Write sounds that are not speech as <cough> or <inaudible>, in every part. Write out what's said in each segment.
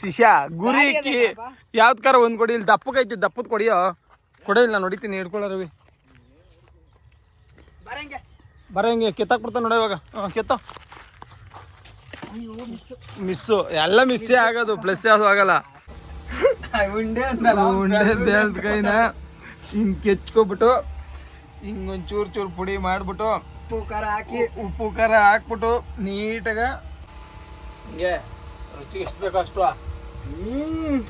ಶಿಷ್ಯ ಗುರಿ ಇಕ್ಕಿ ಯಾವ್ದು ಕಾರ ಒಂದ್ ಕೊಡಿ ಇಲ್ಲಿ ದಪ್ಪಕ್ಕೈತಿ ದಪ್ಪದ್ ಕೊಡಿಯೋ? ಕೊಡ ಇಲ್ಲ ನೋಡಿತೀನಿ ಹಿಡ್ಕೊಳ್ಳೋ ರವಿ. ಬರಂಗೆ. ಬರ ಹಿಂಗೆ ಕೆತ್ತಾಕ್ ಬಿಡ್ತಾನೆ ನೋಡ ಇವಾಗ. ಕೆತ್ತ. ಮಿಸ್ಸು ಎಲ್ಲ ಮಿಸ್ಸೇ ಆಗೋದು ಪ್ಲಸ್ ಯಾವ್ದು ಆಗಲ್ಲ. ಉಂಡೆ ಕೈನ ಹಿಂಗ್ ಕೆಚ್ಕೊಬಿಟ್ಟು ಹಿಂಗ್ ಒಂದು ಚೂರ್ ಚೂರ್ ಪುಡಿ ಮಾಡ್ಬಿಟ್ಟು ಉಪ್ಪು ಖಾರ ಹಾಕಿ. ಉಪ್ಪು ಖಾರ ಹಾಕ್ಬಿಟ್ಟು ನೀಟಾಗ ಹಿಂಗೆ ರುಚಿಗೆ ಎಷ್ಟು ಬೇಕೋ ಅಷ್ಟು ಹ್ಮ್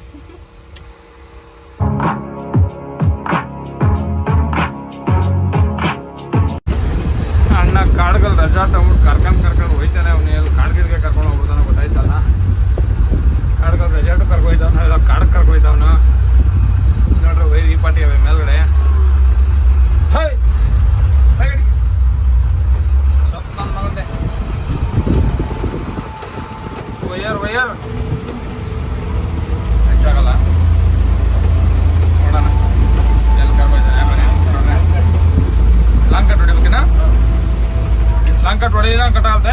ਬੜੇ ਨਾਲ ਕਟਾਲਦਾ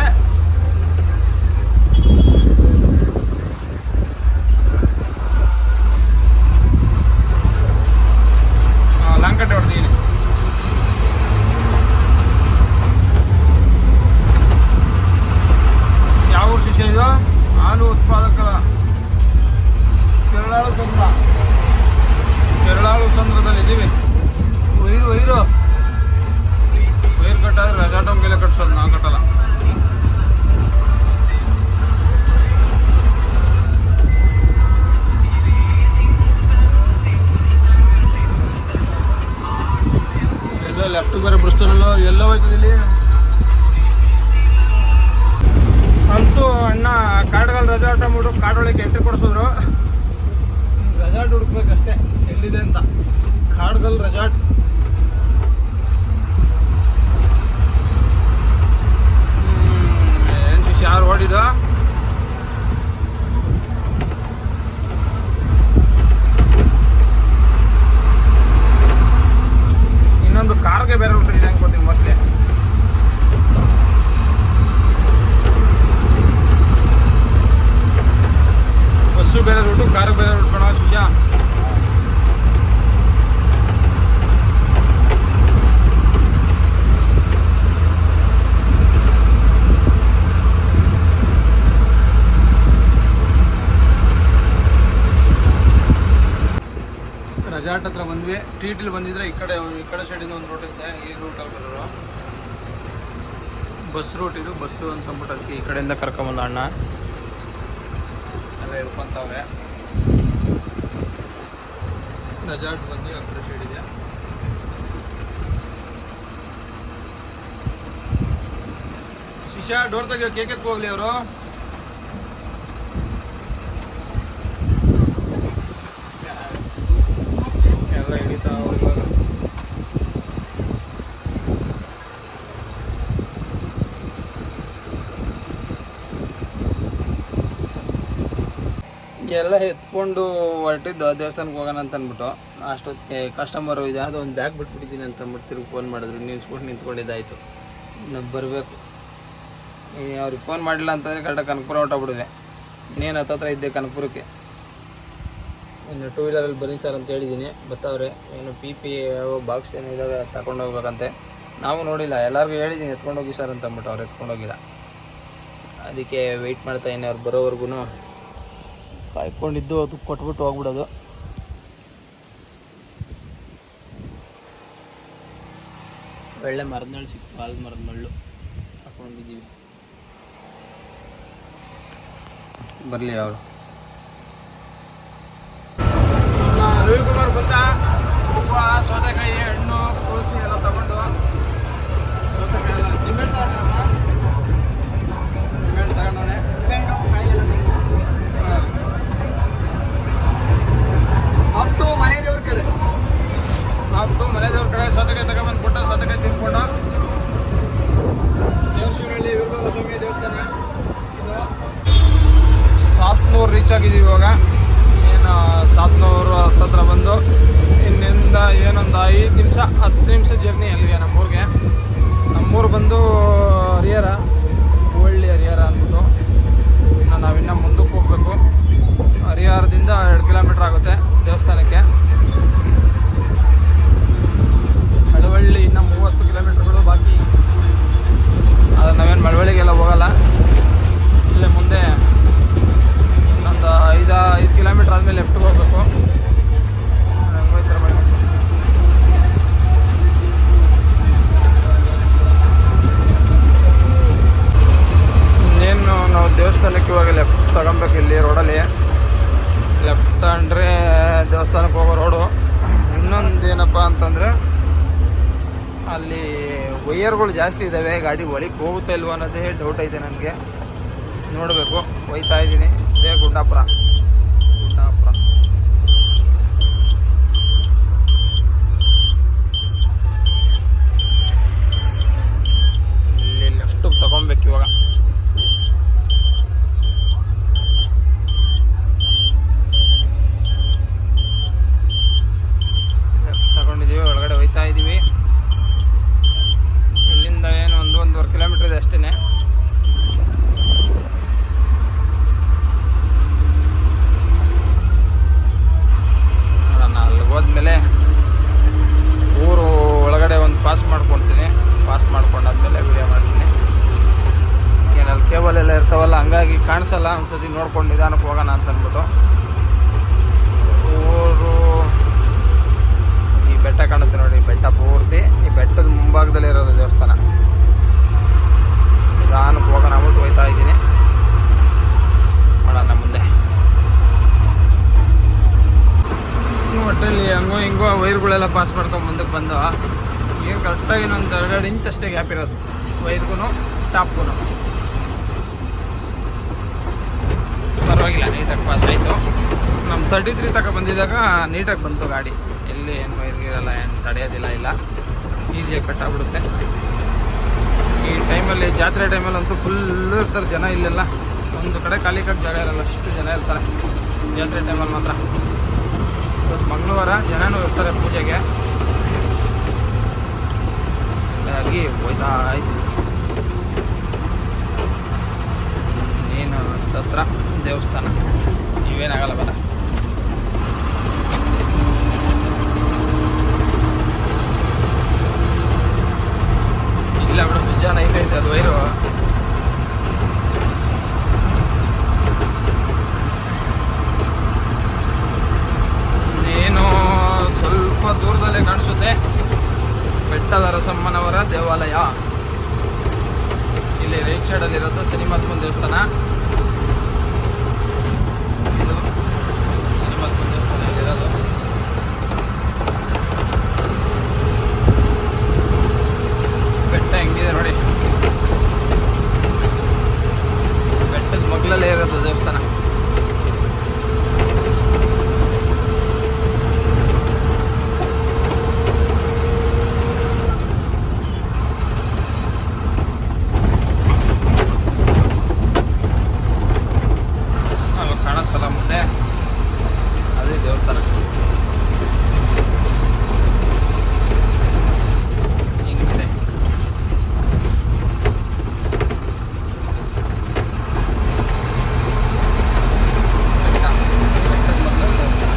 ಬಂದ್ವಿ ಟಿ ಟಿಲಿ ಬಂದಿದ್ರೆ ಈ ಕಡೆ ಈ ಕಡೆ ಸೈಡಿಂದ ಒಂದು ರೂಟ್ ಇದೆ ಈ ರೂಟಲ್ಲಿ ಬರೋರು. ಬಸ್ ರೂಟ್ ಇದು ಬಸ್ಸು ಅಂತ ಅಂದ್ಬಿಟ್ಟು ಅದಕ್ಕೆ ಈ ಕಡೆಯಿಂದ ಕರ್ಕೊಂಬಂದ ಅಣ್ಣ. ಎಲ್ಲ ಹಿಡ್ಕೊಂತವ್ರೆ ರೆಸಾರ್ಟ್ ಬಂದು ಆ ಕಡೆ ಸೈಡ್ ಇದೆ. ಶಿಶಾ ಡೋರ್ ತೆಗಿಯೋ ಕೇಕ್ ಹೋಗ್ಲಿ ಅವರು ಎಲ್ಲ ಹಿಡಿತಾವ್ರೆ ಇವಾಗ ಎಲ್ಲ ಎತ್ಕೊಂಡು ಹೊರಟಿದ್ದು ದೇವಸ್ಥಾನಕ್ಕೆ ಹೋಗೋಣ ಅಂತ ಅಂದ್ಬಿಟ್ಟು, ಅಷ್ಟೊತ್ತಿಗೆ ಕಸ್ಟಮರು ಇದು ಯಾವುದೋ ಒಂದು ಬ್ಯಾಗ್ ಬಿಟ್ಬಿಟ್ಟಿದ್ದೀನಿ ಅಂತ ಅಂದ್ಬಿಟ್ಟು ತಿರುಗಿ ಫೋನ್ ಮಾಡಿದ್ರು. ನಿಲ್ಸ್ಬಿಟ್ಟು ನಿಂತ್ಕೊಂಡಿದ್ದಾಯಿತು. ನಾವು ಬರಬೇಕು. ಅವ್ರಿಗೆ ಫೋನ್ ಮಾಡಿಲ್ಲ ಅಂತಂದರೆ ಕರೆಕ್ಟಾಗಿ ಕನಕಪುರ ಹೊಟ್ಟೋಗ್ಬಿಡಿದೆ ಇನ್ನೇನು ಹತ್ತತ್ರ ಇದ್ದೆ ಕನಕಪುರಕ್ಕೆ. ಇನ್ನು ಟೂ ವೀಲರಲ್ಲಿ ಬನ್ನಿ ಸರ್ ಅಂತ ಹೇಳಿದ್ದೀನಿ. ಬತ್ತವ್ರೆ, ಏನು ಪಿ ಪಿ ಬಾಕ್ಸ್ ಏನು ಇದಾವೆ, ತಗೊಂಡು ಹೋಗ್ಬೇಕಂತೆ. ನಾವು ನೋಡಿಲ್ಲ. ಎಲ್ಲರಿಗೂ ಹೇಳಿದ್ದೀನಿ ಎತ್ಕೊಂಡೋಗಿ ಸರ್ ಅಂತ ಅಂದ್ಬಿಟ್ಟು ಅವ್ರು ಎತ್ಕೊಂಡು ಹೋಗಿಲ್ಲ. ಅದಕ್ಕೆ ವೆಯ್ಟ್ ಮಾಡ್ತಾ ಅವ್ರು ಬರೋವರೆಗೂ ಕಾಯ್ಕೊಂಡಿದ್ದು ಅದು ಕೊಟ್ಬಿಟ್ಟು ಹೋಗ್ಬಿಡೋದು. ಒಳ್ಳೆ ಮರದನಳ್ಳು ಸಿಕ್ತು ಹಾಲು ಮರದ್ನಳ್ಳು ಹಾಕೊಂಡಿದ್ದೀವಿ. ಬರಲಿ ಅವರು. ರವಿಕುಮಾರ್ ಬಂದ ಸೌತೆಕಾಯಿ ಹಣ್ಣು ತುಳಸಿ ಎಲ್ಲ ತಗೊಂಡು. ಸೌತೆಕಾಯಿ ಎಲ್ಲ ಮನೆದೇವ್ರ ಕಡೆ ಸೌತೆಕಾಯಿ ತಗೊಂಬಂದು ಕೊಟ್ಟ ಸೌತೆಕಾಯಿ ತಿನ್ಕೊಂಡು ದೇವ್ರ ಶಿವನಹಳ್ಳಿ ಸ್ವಾಮಿ ದೇವಸ್ಥಾನ. ಇದು ಸಾತ್ನೂರು ರೀಚ್ ಆಗಿದ್ದೀವಿ ಇವಾಗ. ಏನು ಸಾತ್ನೂರು ಹತ್ತತ್ರ ಬಂದು ಇನ್ನಿಂದ ಏನೊಂದು ಐದು ನಿಮಿಷ ಹತ್ತು ನಿಮಿಷ ಜರ್ನಿ ಅಲ್ಲಿಗೆ ನಮ್ಮೂರಿಗೆ. ನಮ್ಮೂರು ಬಂದು ಹರಿಹರ ಒಳ್ಳೆ ಹರಿಹರ ಅಂದ್ಬಿಟ್ಟು. ಇನ್ನು ನಾವಿನ್ನೂ ಮುಂದಕ್ಕೆ ಹೋಗಬೇಕು. ಹರಿಹಾರದಿಂದ ಎರಡು ಕಿಲೋಮೀಟ್ರ್ ಆಗುತ್ತೆ ದೇವಸ್ಥಾನಕ್ಕೆ. ಹಳ್ಳಿ, ಇನ್ನು ಮೂವತ್ತು ಕಿಲೋಮೀಟ್ರ್ಗಳು ಬಾಕಿ. ಆದರೆ ನಾವೇನು ಮಳವಳ್ಳಿಗೆಲ್ಲ ಹೋಗಲ್ಲ. ಇಲ್ಲೇ ಮುಂದೆ ಇನ್ನೊಂದು ಐದು ಐದು ಕಿಲೋಮೀಟ್ರ್ ಆದಮೇಲೆ ಲೆಫ್ಟ್ಗೆ ಹೋಗಬೇಕು. ವೈಯರ್ಗಳು ಜಾಸ್ತಿ ಇದ್ದಾವೆ ಗಾಡಿ ಒಳಗೆ ಹೋಗುತ್ತಾ ಇಲ್ವೋ ಅನ್ನೋದೇ ಡೌಟ್ ಐತೆ ನನಗೆ. ನೋಡಬೇಕು, ಹೋಯ್ತಾ ಇದ್ದೀನಿ. ಇದೇ ಗುಡ್ಡಾಪುರ ಗುಡ್ಡಾಪುರ ಇಲ್ಲಿ ಲೆಫ್ಟ್ ತಗೊಬೇಕು ಇವಾಗ ಲೆಫ್ಟ್ ತಗೊಂಡಿದ್ದೀವಿ ಒಳಗಡೆ ಹೋಯ್ತಾ ಇದ್ದೀವಿ ಇಲ್ಲಿಂದ ಏನು ಒಂದು ಒಂದೂವರೆ ಕಿಲೋಮೀಟರ್ ಇದೆ ಅಷ್ಟೇ ನೋಡೋಣ ಅಲ್ಲಿಗೆ ಹೋದ್ಮೇಲೆ ಊರು ಒಳಗಡೆ ಒಂದು ಪಾಸ್ ಮಾಡ್ಕೊಳ್ತೀನಿ ಪಾಸ್ ಮಾಡ್ಕೊಂಡಾದ್ಮೇಲೆ ವಿಡಿಯೋ ಮಾಡ್ತೀನಿ ಏನಲ್ಲಿ ಕೇಬಲ್ ಎಲ್ಲ ಇರ್ತಾವಲ್ಲ ಕಾಣಿಸಲ್ಲ ಒಂದ್ಸತಿ ನೋಡ್ಕೊಂಡು ನಿಧಾನಕ್ಕೆ ಹೋಗೋಣ ಅಂತ ಅಂದ್ಬಿಟ್ಟು ಊರು, ಈ ಬೆಟ್ಟ ಕಾಣುತ್ತೆ ನೋಡಿ ಬೆಟ್ಟ ಪೂರ್ತಿ, ಈ ಬೆಟ್ಟದ ಮುಂಭಾಗದಲ್ಲಿ ಇರೋದು ದೇವಸ್ಥಾನ. ನಿಧಾನಕ್ಕೆ ಹೋಗೋಣ ಅಂದ್ಬಿಟ್ಟು ಹೋಯ್ತಾ ಇದ್ದೀನಿ. ಮಾಡೋಣ ಮುಂದೆ. ಒಟ್ಟಲ್ಲಿ ಹಂಗೋ ಹಿಂಗೋ ವೈರ್ಗಳೆಲ್ಲ ಪಾಸ್ ಮಾಡ್ಕೊಂಡು ಮುಂದಕ್ಕೆ ಬಂದು, ಏನು ಕರೆಕ್ಟಾಗಿ ಒಂದು ಎರಡೆರಡು ಇಂಚ್ ಅಷ್ಟೇ ಗ್ಯಾಪ್ ಇರೋದು. ವೈರ್ಗೂ ಟಾಪ್ಗೂ ಪರವಾಗಿಲ್ಲ, ನೀಟಾಗಿ ಪಾಸ್ ಆಯಿತು. ನಮ್ಮ ತರ್ಟಿ ತ್ರೀ ತನಕ ಬಂದಿದ್ದಾಗ ನೀಟಾಗಿ ಬಂತು ಗಾಡಿ. ಎಲ್ಲಿ ಏನು ಇರಲಿಲ್ಲ ಏನು ತಡೆಯೋದಿಲ್ಲ, ಇಲ್ಲ. ಈಸಿಯಾಗಿ ಕಟ್ಟಾಗ್ಬಿಡುತ್ತೆ ಈ ಟೈಮಲ್ಲಿ ಜಾತ್ರೆ ಟೈಮಲ್ಲಿ ಅಂತೂ ಫುಲ್ಲು ಇರ್ತಾರೆ ಜನ ಇಲ್ಲೆಲ್ಲ. ಒಂದು ಕಡೆ ಖಾಲಿ ಕಟ್ ಜಾಗ ಇರಲ್ಲ, ಅಷ್ಟು ಜನ ಇರ್ತಾರೆ. ಜಾತ್ರೆ ಟೈಮಲ್ಲಿ ಮಾತ್ರ. ಇವತ್ತು ಮಂಗಳವಾರ ಜನನೂ ಇರ್ತಾರೆ ಪೂಜೆಗೆ. ಹಾಗಾಗಿ ಹೋಯ್ತಾ ಇದ್ವಿ ನೀನು ಹತ್ರ ದೇವಸ್ಥಾನ. ನೀವೇನಾಗಲ್ಲ ಬರ ಇಲ್ಲ ಮೇಡಮ್ ನಿಜಾನ ಐತೈತೆ ಅದು ವೈರು ಏನು ಸ್ವಲ್ಪ ದೂರದಲ್ಲೇ ಕಾಣಿಸುತ್ತೆ. ಬೆಟ್ಟದ ರಸಮ್ಮನವರ ದೇವಾಲಯ. ಇಲ್ಲಿ ರೈಟ್ ಸೈಡಲ್ಲಿರೋದು ಶನಿಮತ್ಮನ್ ದೇವಸ್ಥಾನ ಇದು ಶನಿಮತ್ಮನ್ ದೇವಸ್ಥಾನ ಇಲ್ಲಿರೋದು ಹೆಂಗಿದೆ ನೋಡಿ. ಬೆಟ್ಟದ ಮಗ್ಲಲ್ಲೇ ಇರೋದು ದೇವಸ್ಥಾನ ಅವಾಗ ಕಾಣತ್ತಲ್ಲ ಮುಂದೆ ಅದೇ ದೇವಸ್ಥಾನ ಹಿಂಗಿದೆ ಬೆಟ್ಟ. ಬೆಟ್ಟದ ಮಗ್ಲಲ್ಲಿ ದೇವಸ್ಥಾನ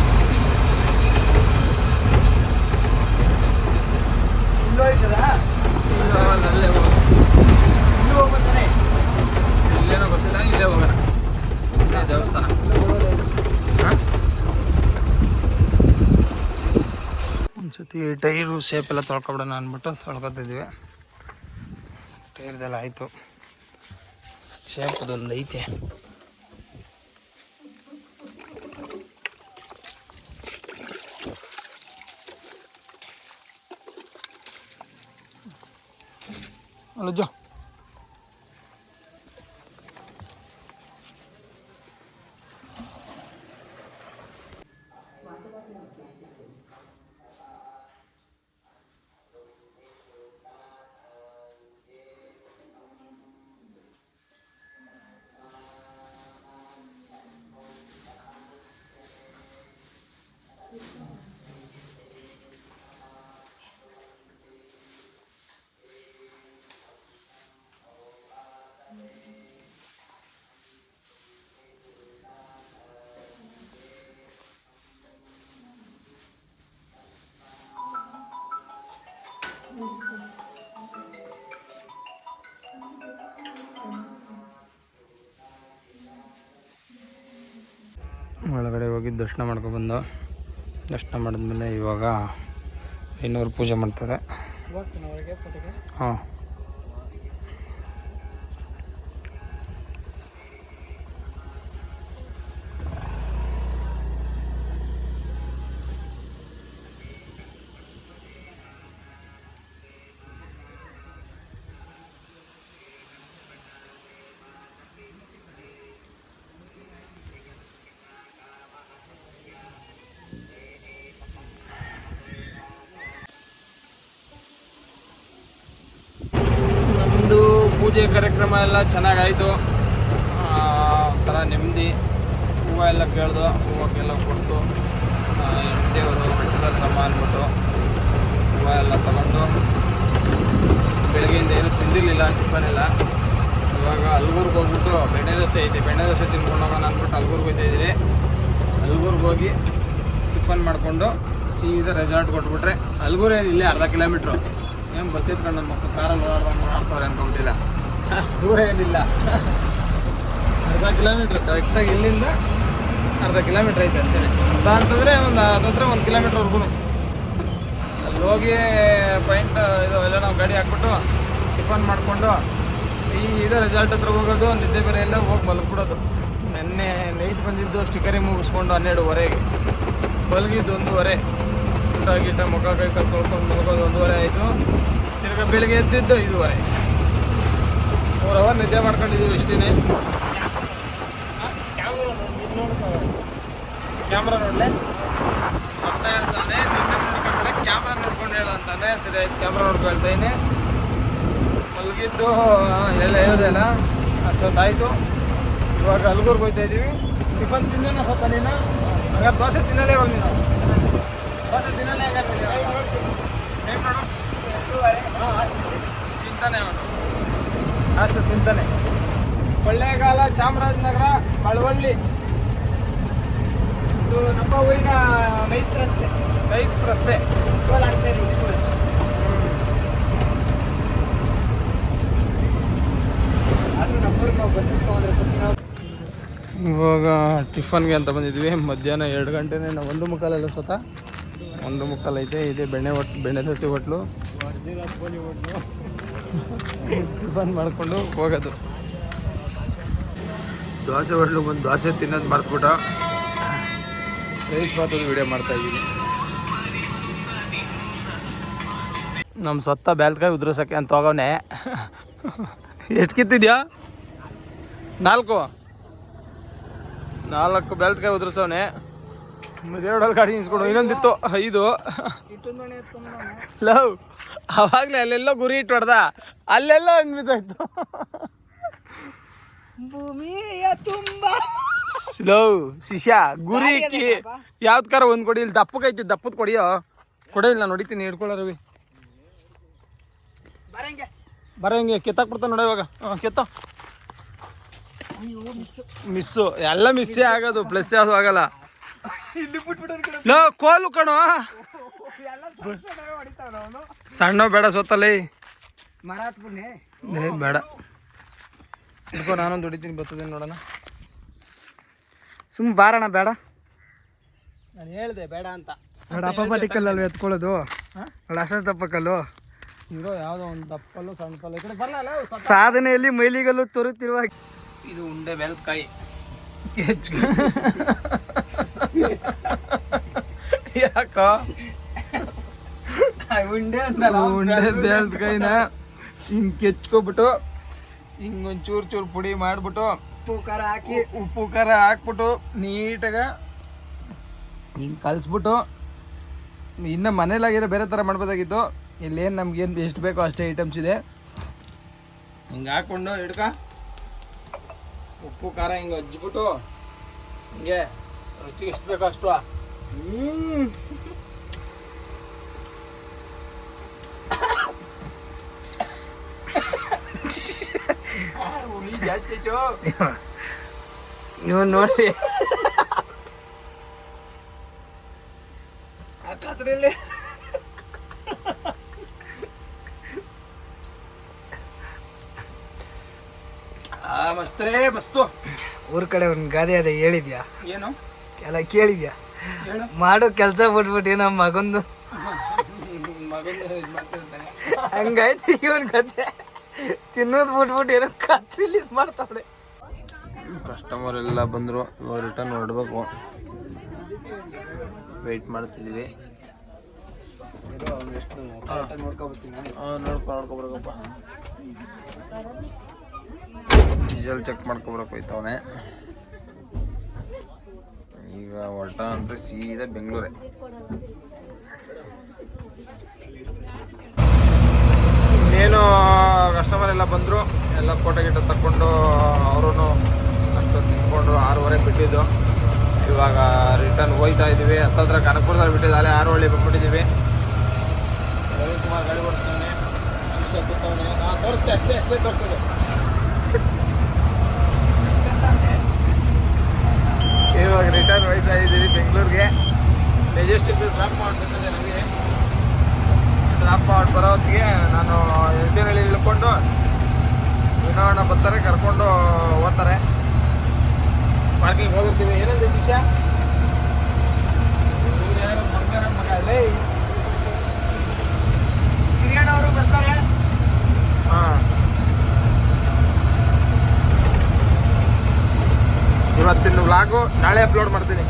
ಇಲ್ಲೂ ಹೋಯ್ತದಾ ಇಲ್ಲ, ಅಲ್ಲೇ ಹೋಗೋಣ. ಇಲ್ಲೂ ಹೋಗ್ಬರ್ತಾನೆ ಇಲ್ಲೇನೋ ಗೊತ್ತಿಲ್ಲ ಇಲ್ಲೇ ಹೋಗೋಣ ಇದೇ ದೇವಸ್ಥಾನ ಒಂದ್ಸತಿ ಟೈರು ಶೇಪ್ ಎಲ್ಲ ತೊಳ್ಕೊಬಿಡೋಣ ಅಂದ್ಬಿಟ್ಟು ತೊಳ್ಕೊತಿದ್ವಿ ಟೈರ್ದೆಲ್ಲ ಆಯಿತು. ಶೇಪದೊಂದು ಐತೆ. ಅಲ್ಲಜ್ಜ ದರ್ಶನ ಮಾಡ್ಕೊಬಂದು ದರ್ಶನ ಮಾಡಿದ್ಮೇಲೆ ಇವಾಗ ಐನೂರು ಪೂಜೆ ಮಾಡ್ತಾರೆ. ಹಾಂ ಪೂಜೆ ಕಾರ್ಯಕ್ರಮ ಎಲ್ಲ ಚೆನ್ನಾಗಾಯಿತು. ಒಂಥರ ನೆಮ್ಮದಿ. ಹೂವು ಎಲ್ಲ ಕೇಳ್ದು, ಹೂವಕ್ಕೆಲ್ಲ ಕೊಟ್ಟು ದೇವರು ಬೆಟ್ಟದ ಸಮ ಅಂದ್ಬಿಟ್ಟು ಹೂವು ಎಲ್ಲ ತಗೊಂಡು, ಬೆಳಗ್ಗೆಯಿಂದ ಏನೂ ತಿಂದಿರಲಿಲ್ಲ, ಟಿಫನ್ ಎಲ್ಲ. ಇವಾಗ ಅಲ್ಗೂರ್ಗೆ ಹೋಗ್ಬಿಟ್ಟು ಬೆಣ್ಣೆ ದೋಸೆ ಐತೆ. ಬೆಣ್ಣೆ ದೋಸೆ ತಿನ್ಕೊಂಡು ಹೋಗೋಣ ಅಂದ್ಬಿಟ್ಟು ಅಲ್ಗೂರ್ಗೆ ಹೋಗ್ತಾ ಇದ್ದೀರಿ. ಅಲ್ಗೂರ್ಗೆ ಹೋಗಿ ಟಿಫನ್ ಮಾಡಿಕೊಂಡು ಸೀದಾ ರೆಸಾರ್ಟ್ ಕೊಟ್ಬಿಟ್ರೆ, ಅಲ್ಗೂರು ಅರ್ಧ ಕಿಲೋಮೀಟ್ರು ಏನು ಬಸ್ ಎತ್ಕೊಂಡು ನಮ್ಮ ಮಕ್ಕಳು ಕಾರಲ್ಲಿ ಓಡಾಡ್ದಂಗೆ ಮಾಡ್ತಾರೆ ಅನ್ಕೊಂಬಿಟ್ಟಿಲ್ಲ ಅಷ್ಟು ದೂರ ಏನಿಲ್ಲ. ಅರ್ಧ ಕಿಲೋಮೀಟ್ರ್ ಕರೆಕ್ಟಾಗಿ ಇಲ್ಲಿಂದ ಅರ್ಧ ಕಿಲೋಮೀಟ್ರ್ ಐತೆ ಅಷ್ಟೇ. ಅರ್ಧ ಅಂತಂದರೆ ಒಂದು ಹತ್ತತ್ರ ಒಂದು ಕಿಲೋಮೀಟ್ರ್ವರೆಗೂ ಅಲ್ಲಿ ಹೋಗಿ ಪಾಯಿಂಟ್ ಇದು ಎಲ್ಲ ನಾವು ಗಾಡಿ ಹಾಕ್ಬಿಟ್ಟು ಟಿಫನ್ ಮಾಡಿಕೊಂಡು ಸೀದಾ ರೆಸಾರ್ಟ್ ಹತ್ರ ಹೋಗೋದು, ನಿದ್ದೆ ಬೇರೆ ಎಲ್ಲ ಹೋಗಿ ಮಲಗ್ಬಿಡೋದು. ನೆನ್ನೆ ನೈಟ್ ಬಂದಿದ್ದು ಸ್ಟಿಕರಿ ಮುಗಿಸ್ಕೊಂಡು ಹನ್ನೆರಡುವರೆಗೆ. ಮಲಗಿದ್ದು ಒಂದೂವರೆ. ಊಟ ಗೀಟ ಮುಖ ಕೈ ತೊಳ್ಕೊಂಡು ಮಲಗೋದು ಒಂದೂವರೆ ಆಯಿತು. ತಿರ್ಗಾ ಬೆಳಿಗ್ಗೆ ಎದ್ದಿದ್ದು ಐದೂವರೆ. ಮೂರು ಅವರ್ ನಿದ್ದೆ ಮಾಡ್ಕೊಂಡಿದ್ದೀವಿ ಇಷ್ಟೇ ಕ್ಯಾಮ್ರಾ ನೋಡಲೆ? ಸತ್ತ ಹೇಳ್ತಾನೆ ನಿನ್ನೆ ನೋಡ್ಕೊಂಡ್ರೆ ಕ್ಯಾಮ್ರಾ ನೋಡ್ಕೊಂಡು ಹೇಳು ಅಂತಾನೆ. ಸರಿ ಆಯ್ತು ಕ್ಯಾಮ್ರಾ ನೋಡ್ಕೊಳ್ತಾ ಇದ್ದೀನಿ. ಮಲಗಿದ್ದು ಎಲ್ಲ ಹೇಳ್ದಲ್ಲ ಅಷ್ಟೊತ್ತಾಯಿತು. ಇವಾಗ ಅಲ್ಗೂರ್ಗೆ ಹೋಗ್ತಾ ಇದ್ದೀವಿ. ಟಿಫನ್ ತಿಂದೇನ ಸ್ವಲ್ಪ ನೀನು? ಹಾಗಾದ್ರೆ ದೋಸೆ ತಿನ್ನಲೇ ಇವಾಗ ನೀನು. ದೋಸೆ ತಿನ್ನಲೇ ಹಾಗಾದ್ರೆ. ತಿಂತಾನೆ ಅವನು. ಅಷ್ಟು ತಿಂತಾನೆ ಕೊಳ್ಳೇಗಾಲ ಚಾಮರಾಜನಗರ ಬಳವಳ್ಳಿ ಇದು ನಮ್ಮ ಊರಿನ ಮೈಸ್ ರಸ್ತೆ. ಮೈಸ್ ರಸ್ತೆ. ಆಗ್ತಾ ಇದೆ ಇಲ್ಲಿ ಕೂಡ. ನಮ್ಮೂರಿಗೆ ನಾವು ಬಸ್ ಇಟ್ಕೊಂಡ್ರೆ ಬಸ್ಸಿನ ಇವಾಗ ಟಿಫನ್ಗೆ ಅಂತ ಬಂದಿದ್ವಿ. ಮಧ್ಯಾಹ್ನ ಎರಡು ಗಂಟೆನೇ ನಾವು ಒಂದು ಮುಕ್ಕಾಲಲ್ಲ ಸ್ವತಃ. ಒಂದು ಮುಕ್ಕಾಲು ಐತೆ ಇದೆ ಬೆಣ್ಣೆ ಹೊಟ್ಟು ಬೆಣ್ಣೆ ದೋಸೆ ಹೋಟ್ಲು. ಟಿಫನ್ ಮಾಡಿಕೊಂಡು ಹೋಗೋದು. ದೋಸೆ ಹೋಟ್ಲು ಬಂದು ದೋಸೆ ತಿನ್ನೋದು ಮರ್ತ್ಬಿಟ್ಟು ರೈಸ್ ಬಾತದ ವಿಡಿಯೋ ಮಾಡ್ತಾ ಇದ್ದೀನಿ. ನಮ್ಮ ಸ್ವತ್ತ ಬ್ಯಾಲ್ಕಾಯಿ ಉದ್ರಸಕ್ಕೆ ಅಂತ ಹೋಗವನೆ. ಎಷ್ಟು ಕಿತ್ತಿದ್ಯಾ? ನಾಲ್ಕು. ನಾಲ್ಕು ಬ್ಯಾಲ್ಕಾಯಿ ಉದ್ರಸವನೆ. ಎರಡಲ್ಲಿ ಗಾಡಿ ನಿಲ್ಸ್ಕೊಂಡು ಇನ್ನೊಂದಿತ್ತು ಐದು. ಲವ್. ಅವಾಗಲೇ ಅಲ್ಲೆಲ್ಲೋ ಗುರಿ ಇಟ್ಟು ಹೊಡೆದ. ಅಲ್ಲೆಲ್ಲ ಅನ್ಬಿದ್ದಾಯ್ತು ಭೂಮಿಯ ತುಂಬಾ. ಲವ್. ಶಿಷ್ಯ ಗುರಿ ಇಕ್ಕಿ. ಯಾವ್ದಕ್ಕಾರ ಕಾರ ಒಂದು ಕೊಡಿ ಇಲ್ಲಿ ದಪ್ಪಕ್ಕೈತಿ ದಪ್ಪದ ಕೊಡಿಯೋ? ಕೊಡೋ ಇಲ್ಲ ನಾನು ಹೊಡಿತೀನಿ ಹಿಡ್ಕೊಳ್ಳೋ ರವಿ. ಬರಂಗೆ. ಬರ ಹಿಂಗೆ ಕೆತ್ತಾಕ್ ಬಿಡ್ತಾನೆ ನೋಡ ಇವಾಗ. ಕಿತ್ತ. ಮಿಸ್ಸು ಎಲ್ಲ ಮಿಸ್ಸೇ ಆಗೋದು ಪ್ಲಸ್ ಯಾವುದು ಆಗಲ್ಲ. ಇಲ್ಲಿ ಬಿಟ್ಬಿಟ್ಟು ಲೋ ಕೋಲು ಕಣೋ. ಸಣ್ಣ ಬೇಡ ಸೊತ್ತಲ್ಲಿ ಮರ ಹತ್ಬಿಡ್ನೆ ಏ ಬೇಡ. ಇಟ್ಕೋ ನಾನೊಂದು ದುಡಿತೀನಿ ಬರ್ತದೇನು ನೋಡೋಣ. ಸುಮ್ಮ ಬಾರಣ ಬೇಡ. ನಾನು ಹೇಳ್ದೆ ಬೇಡ ಅಂತ. ಬೇಡ ಅಪ್ಪ ಕಲ್ಲಲ್ವ ಎತ್ಕೊಳ್ಳೋದು? ಬೇಡ ಅಷ್ಟ ದಪ್ಪಕಲ್ಲು ಇರೋ ಯಾವುದೋ ಒಂದು ದಪ್ಪಲ್ಲು ಸಣ್ಣ ಪಲ್ಲು ಈ ಕಡೆ ಬರಲ್ಲ ಸಾಧನೆಯಲ್ಲಿ ಮೈಲಿಗಲ್ಲು ತೊರುತ್ತಿರುವ ಇದು ಉಂಡೆ ಬೆಲ್ಕಾಯಿ <laughs> ಯಾಕೋ? ಉಂಡೆ ಉಂಡೆ ಕೈನ ಹಿಂಗ್ ಕೆಚ್ಕೊಬಿಟ್ಟು ಹಿಂಗ್ ಚೂರು ಪುಡಿ ಮಾಡ್ಬಿಟ್ಟು ಖಾರ ಹಾಕಿ. ಉಪ್ಪು ಖಾರ ಹಾಕ್ಬಿಟ್ಟು ನೀಟಾಗ ಹಿಂಗೆ ಕಲಿಸ್ಬಿಟ್ಟು ಇನ್ನು ಮನೇಲಾಗಿರೋ ಬೇರೆ ಥರ ಮಾಡ್ಬೋದಾಗಿತ್ತು. ಇಲ್ಲೇನು ನಮ್ಗೇನು ಎಷ್ಟು ಬೇಕೋ ಅಷ್ಟೇ ಐಟಮ್ಸ್ ಇದೆ. ಹಿಂಗೆ ಹಾಕ್ಕೊಂಡು ಹಿಡ್ಕ. ಉಪ್ಪು ಖಾರ ಹಿಂಗೆ ಹಚ್ಬಿಟ್ಟು ಹಿಂಗೆ ರುಚಿಗೆ ಎಷ್ಟು ಬೇಕೋ ಅಷ್ಟು ಹ್ಮ್ ನೀವು ನೋಡಿ ಅದ್ರಲ್ಲಿ ಆ ಮಸ್ತ್ರೇ ಮಸ್ತು ಊರ್ ಕಡೆ ಒಂದು ಗಾದೆ ಅದೇ ಹೇಳಿದ್ಯಾ? ಏನು? ಎಲ್ಲ ಕೇಳಿದ್ಯಾ? ಮಾಡೋ ಕೆಲಸ ಬಿಟ್ಬಿಟ್ಟು ನಮ್ಮ ಮಗಂದು. ಹಂಗಾಯ್ತು ಇವನ್ ಕತೆ. ತಿನ್ನೋದು ಬಿಟ್ಬಿಟ್ಟು ಏನೋ ಕತ್ತಿಲಿ ಇದು ಮಾಡ್ತಾವ್ರೆ. ಕಸ್ಟಮರ್ ಎಲ್ಲ ಬಂದರು, ಇವಾಗ ರಿಟರ್ನ್ ಹೊರಡ್ಬೇಕು ವೆಯ್ಟ್ ನೋಡ್ಕೊಬರ್ಬೇಕಪ್ಪ ಡೀಸೆಲ್ ಚೆಕ್ ಮಾಡ್ಕೊಬರಕ್ಕೆ ಹೋಯ್ತವನೆ. ಈಗ ಹೊರಟ ಅಂದ್ರೆ ಸೀದಾ ಬೆಂಗಳೂರೇ. ಏನು ಕಸ್ಟಮರ್ ಎಲ್ಲ ಬಂದರು, ಎಲ್ಲ ಫೋಟೋ ಗಿಟ ತಕ್ಕೊಂಡು ಅವರು ಅಷ್ಟು ತಿಂದ್ಕೊಂಡು ಆರೂವರೆ ಬಿಟ್ಟಿದ್ದು. ಇವಾಗ ರಿಟರ್ನ್ ಹೋಯ್ತಾ ಇದ್ದೀವಿ ಹತ್ತತ್ರ ಕನಕಪುರದಲ್ಲಿ ಬಿಟ್ಟಿದ್ದು, ಅಲ್ಲೇ ಆರು ಹಳ್ಳಿ ಬಂದ್ಬಿಟ್ಟಿದ್ದೀವಿ. ರವಿಕುಮಾರ್ ಗಾಡಿ ಓಡಿಸ್ತಾನೆ ಶಿಷ್ಯ ಕೂತವನೆ ಅಷ್ಟೇ ಅಷ್ಟೇ ತೋರಿಸೋದು. ಇವಾಗ ರಿಟರ್ನ್ ಹೋಯ್ತಾ ಇದ್ದೀವಿ ಬೆಂಗಳೂರಿಗೆ. ಡೈಜೆಸ್ಟಿವ್ ಡ್ರಾಪ್ ಮಾಡಬೇಕಂದ್ರೆ ನನಗೆ ಡ್ರಾಪ್ ಮಾಡಿ ಬರೋ ಹೊತ್ತಿಗೆ ನಾನು ಎಲ್ಚೇನಹಳ್ಳಿ ಇಳ್ಕೊಂಡು ವಿನೋಣ ಬರ್ತಾರೆ, ಕರ್ಕೊಂಡು ಹೋಗ್ತಾರೆ. ಪಾರ್ಕಿಂಗ್ ಹೋಗಿರ್ತೀವಿ. ಏನಂದ್ರೆ ಶಿಷ್ಯ? ಮಗ. ಕಿರಿಯಣ್ಣವರು ಬರ್ತಾರೆ. ಹಾಂ. ಇವತ್ತಿನ ವ್ಲಾಗು ನಾಳೆ ಅಪ್ಲೋಡ್ ಮಾಡ್ತೀನಿ.